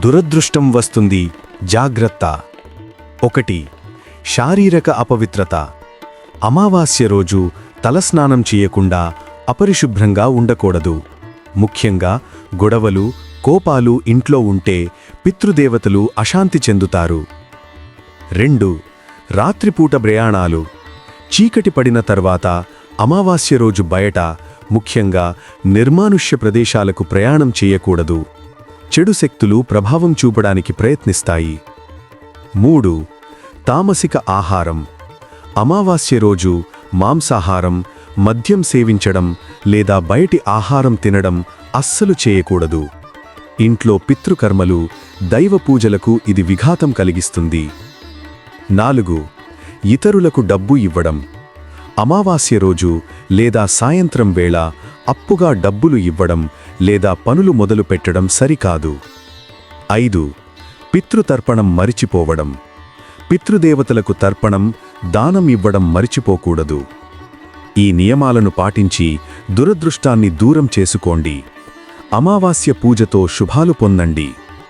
దురదృష్టం వస్తుంది జాగ్రత్త. ఒకటి శారీరక అపవిత్రత. అమావాస్య రోజు తలస్నానం చేయకుండా అపరిశుభ్రంగా ఉండకూడదు. ముఖ్యంగా గొడవలు కోపాలు ఇంట్లో ఉంటే పితృదేవతలు అశాంతి చెందుతారు. రెండు రాత్రిపూట ప్రయాణాలు. చీకటి పడిన తర్వాత అమావాస్య రోజు బయట ముఖ్యంగా నిర్మానుష్య ప్రదేశాలకు ప్రయాణం చేయకూడదు. చెడు శక్తులు ప్రభావం చూపడానికి ప్రయత్నిస్తాయి. మూడు తామసిక ఆహారం. అమావాస్య రోజు మాంసాహారం మద్యం సేవించడం లేదా బయటి ఆహారం తినడం అస్సలు చేయకూడదు. ఇంట్లో పితృకర్మలు దైవ పూజలకు ఇది విఘాతం కలిగిస్తుంది. నాలుగు ఇతరులకు డబ్బు ఇవ్వడం. అమావాస్య రోజు లేదా సాయంత్రం వేళ అప్పుగా డబ్బులు ఇవ్వడం లేదా పనులు మొదలు పెట్టడం సరికాదు. ఐదు పితృతర్పణం మరిచిపోవడం. పితృదేవతలకు తర్పణం దానం ఇవ్వడం మరిచిపోకూడదు. ఈ నియమాలను పాటించి దురదృష్టాన్ని దూరం చేసుకోండి. అమావాస్య పూజతో శుభాలు పొందండి.